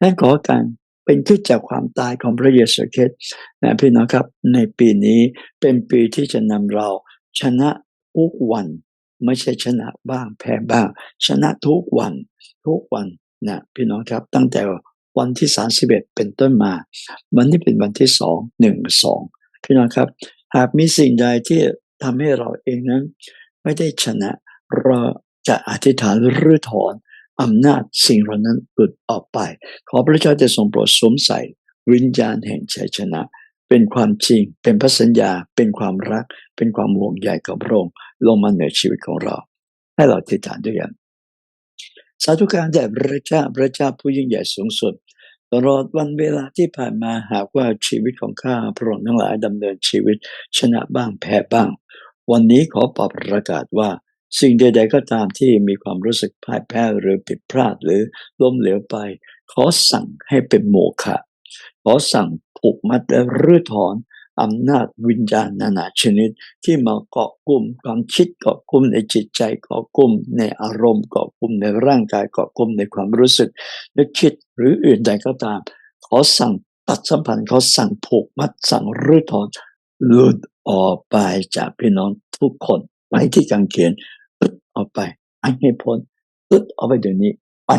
นั้นขอการเป็นขึ้นจากความตายของพระเยซูคริสต์นะพี่น้องครับ ในปีนี้เป็นปีที่จะนำเราชนะทุกวัน ไม่ใช่ชนะบ้างแพ้บ้าง ชนะทุกวัน ทุกวันนะพี่น้องครับตั้งแต่วันที่ 31 เป็นต้นมา วันนี้เป็นวันที่สองหนึ่งสองพี่น้องครับ หากมีสิ่งใดที่ทำให้เราเองนั้น ไม่ได้ชนะเราจะอธิษฐานรื้อถอน อำนาจสิ่งเหล่านั้นหลุดออกไป ขอพระเจ้าจะทรงโปรดสวมใส่วิญญาณแห่งชัยชนะ เป็นความจริง เป็นพระสัญญา เป็นความรัก เป็นความห่วงใยกับพระองค์ลงมาเหนือชีวิตของเรา ให้เราอธิษฐานด้วยกันสาธุการแด่พระเจ้าพระเจ้าผู้ยิ่งใหญ่สูงสุด ตลอดวันเวลาที่ผ่านมาหากว่าชีวิตของข้าพระองค์ทั้งหลายดำเนินชีวิตชนะบ้างแพ้บ้าง วันนี้ขอปรับประกาศว่า สิ่งใด ๆ ก็ตามที่มีความรู้สึกพ่ายแพ้หรือผิดพลาดหรือล้มเหลวไป ขอสั่งให้เป็นโมฆะขอสั่งผูกมัดและรื้อถอนอำนาจวิญญาณนานาชนิดที่มาเกาะกลุ่มความคิดเกาะกลุ่มในจิตใจเกาะกลุ่มในอารมณ์เกาะกลุ่มในร่างกายเกาะกลุ่มในความรู้สึกนึกคิดหรืออื่นใดก็ตาม ขอสั่งตัดสัมพันธ์ขอสั่งผูกมัดสั่งรื้อถอนหลุดออกไปจากพี่น้องทุกคนไว้ที่กางเขนอึดออก ไปไปให้พ้นอึดออกไปเดี๋ยวนี้ไป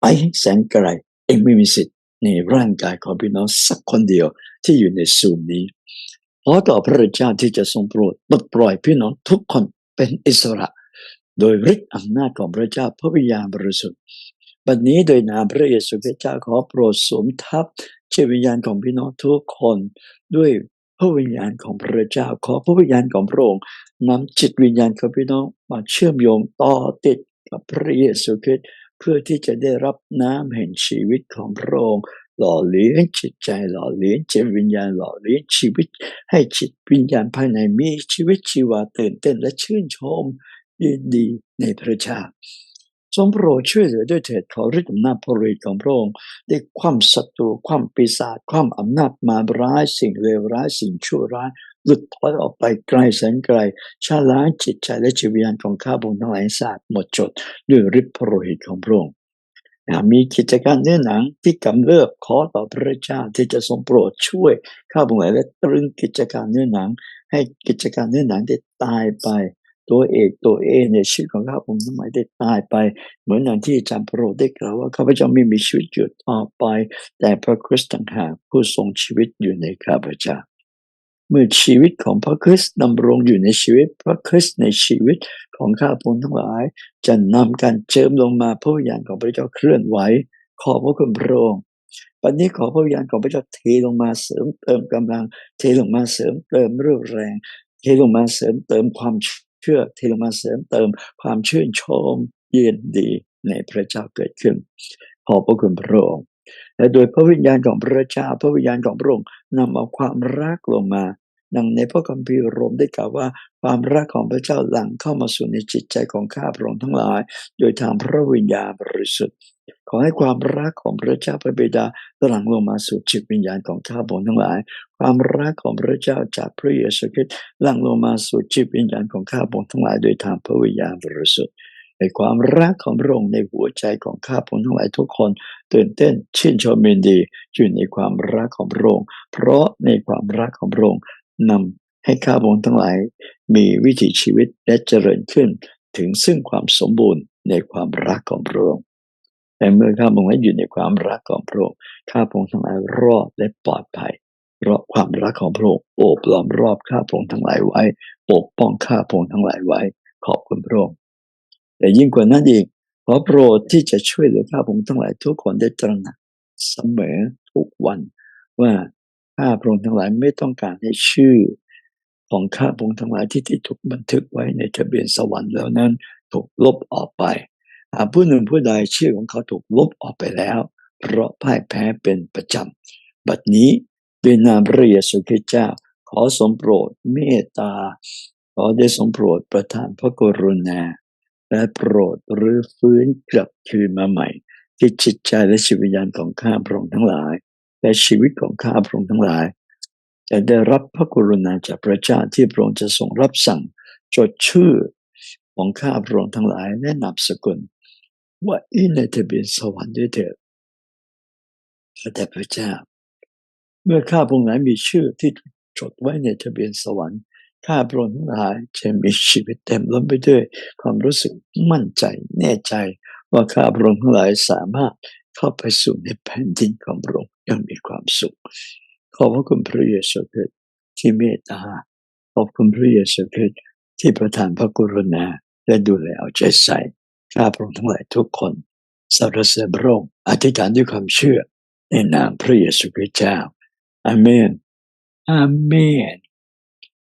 ไปให้แสนไกลเองไม่มีสิทธิ์ในร่างกายของพี่น้องสักคนเดียวที่อยู่ในซูมนี้ขอต่อพระเจ้าที่จะทรงโปรดปลดปล่อยพี่น้องทุกคนเป็นอิสระ โดยฤทธิ์อำนาจของพระเจ้าพระวิญญาณบริสุทธิ์บัดนี้โดยนามพระเยซูคริสต์เจ้าขอโปรดสวมทับจิตวิญญาณของพี่น้องทุกคนด้วย พระวิญญาณของพระเจ้าขอพระวิญญาณของพระองค์นำจิตวิญญาณของพี่น้องมาเชื่อมโยงต่อติดกับพระเยซูคริสต์เพื่อที่จะได้รับน้ำแห่งชีวิตของพระองค์หล่อเลี้ยงจิตใจหล่อเลี้ยงจิตวิญญาณหล่อเลี้ยงชีวิต ให้จิตวิญญาณภายในมีชีวิตชีวาตื่นเต้นและชื่นชมยินดีในพระเจ้า ทรงโปรดช่วยเหลือด้วยเถิดขอฤทธิ์อำนาจพระฤทธิ์ของพระองค์ได้ความศัตรูความปีศาจความอำนาจมาร้ายสิ่งเลวร้ายสิ่งชั่วร้ายหลุดพ้นออกไปไกลแสนไกล ชาล้างจิตใจและจิตวิญญาณของข้าพงทั้งหลายสะอาดหมดจดด้วยฤทธิ์พระฤทธิ์ของพระองค์มีกิจการเนื้อหนังที่กำเริบขอต่อพระเจ้าที่จะทรงโปรดช่วยข้าพงหลายและตรึงกิจการเนื้อหนัง ให้กิจการเนื้อหนังได้ตายไป ตัวเอกตัวเอในชีวิตของข้าพงทั้งหลายได้ตายไป เหมือนอย่างที่อาจารย์พระโรได้กล่าวว่าข้าพเจ้าไม่มีชีวิตอยู่ต่อไป แต่พระคริสต์ต่างหากผู้ทรงชีวิตอยู่ในข้าพเจ้าเมื่อชีวิตของพระคริสต์ดำรงอยู่ในชีวิต พระคริสต์ในชีวิตของข้าพงทั้งหลาย จะนำการเจิมลงมาพระวิญญาณของพระเจ้าเคลื่อนไหวขอบพระคุณพระองค์วันนี้ขอพระวิญญาณของพระเจ้าเทลงมาเสริมเติมกำลัง เทลงมาเสริมเติมเรี่ยวแรง เทลงมาเสริมเติมความ เชื่อเทลงมาเสริมเติมความชื่นชมเย็นดีในพระเจ้าเกิดขึ้น ขอบพระคุณพระองค์และโดยพระวิญญาณของพระเจ้าพระวิญญาณของพระองค์นำเอาความรักลงมา ดังในพระคัมภีร์โรมได้กล่าวว่า ความรักของพระเจ้าหลั่งเข้ามาสู่ในจิตใจของข้าพระองค์ทั้งหลาย โดยทางพระวิญญาณบริสุทธิ์ขอให้ความรักของพระเจ้าพระบิดาหลั่งลงมาสู่จิตวิญญาณของข้าพระองค์ทั้งหลาย ความรักของพระเจ้าจากพระเยซูคริสต์หลั่งลงมาสู่จิตวิญญาณของข้าพระองค์ทั้งหลาย โดยทางพระวิญญาณบริสุทธิ์ในความรักของพระองค์ในหัวใจของข้าพระองค์ทั้งหลายทุกคนตื่นเต้นชื่นชมยินดีอยู่ในความรักของพระองค์เพราะในความรักของพระองค์ นำให้ข้าพงค์ทั้งหลาย มีวิถีชีวิตและเจริญขึ้นถึงซึ่งความสมบูรณ์ในความรักของพระองค์แต่เมื่อข้าพระองค์อยู่ในความรักของพระองค์ข้าพงค์ทั้งหลายรอดและปลอดภัย เพราะความรักของพระองค์โอบล้อมรอบข้าพงค์ทั้งหลายไว้ปกป้องข้าพงค์ทั้งหลายไว้ ขอบคุณพระองค์แต่ยิ่งกว่านั้นอีกขอโปรดที่จะช่วยเหลือข้าพงค์ทั้งหลายทุกคนได้ตระหนักเสมอทุกวันว่า ข้าพระองค์ทั้งหลายไม่ต้องการให้ชื่อของข้าพระองค์ทั้งหลายที่ที่ถูกบันทึกไว้ในทะเบียนสวรรค์แล้วนั้นถูกลบออกไปหากผู้หนึ่งผู้ใดชื่อของเขาถูกลบออกไปแล้ว เพราะพ่ายแพ้เป็นประจำ บัดนี้ด้วยนามพระเยซูคริสต์เจ้า ขอสมโปรดเมตตา ขอได้สมโปรดประทานพระกรุณา และโปรดหรือฟื้นกลับคืนมาใหม่ ที่จิตใจและชีวิตวิญญาณของข้าพระองค์ทั้งหลาย และชีวิตของข้าพระองค์ทั้งหลาย จะได้รับพระกรุณาจากพระเจ้าที่พระองค์จะทรงรับสั่งจดชื่อของข้าพระองค์ทั้งหลายและนามสกุล ว่าอีในทะเบียนสวรรค์ด้วยเถิดข้าแต่พระเจ้า เมื่อข้าพระองค์นั้นมีชื่อที่จดไว้ในทะเบียนสวรรค์ข้าพระองค์ทั้งหลายจะมีชีวิตเต็มล้นไปด้วยความรู้สึกมั่นใจแน่ใจว่าข้าพระองค์ทั้งหลายสามารถ เข้าไปสู่ในแผ่นดินของพระองค์อยังมีความสุข ขอบพระคุณพระเยซูคริสต์ที่เมตตา ขอบคุณพระเยซูคริสต์ที่ประทานพระกรุณาและดูแลเอาใจใส่ข้าพระองค์ทั้งหลายทุกคนสรรเสริญพระองค์อธิษฐานด้วยความเชื่อในนามพระเยซูคริสต์เจ้าอาเมนอาเมน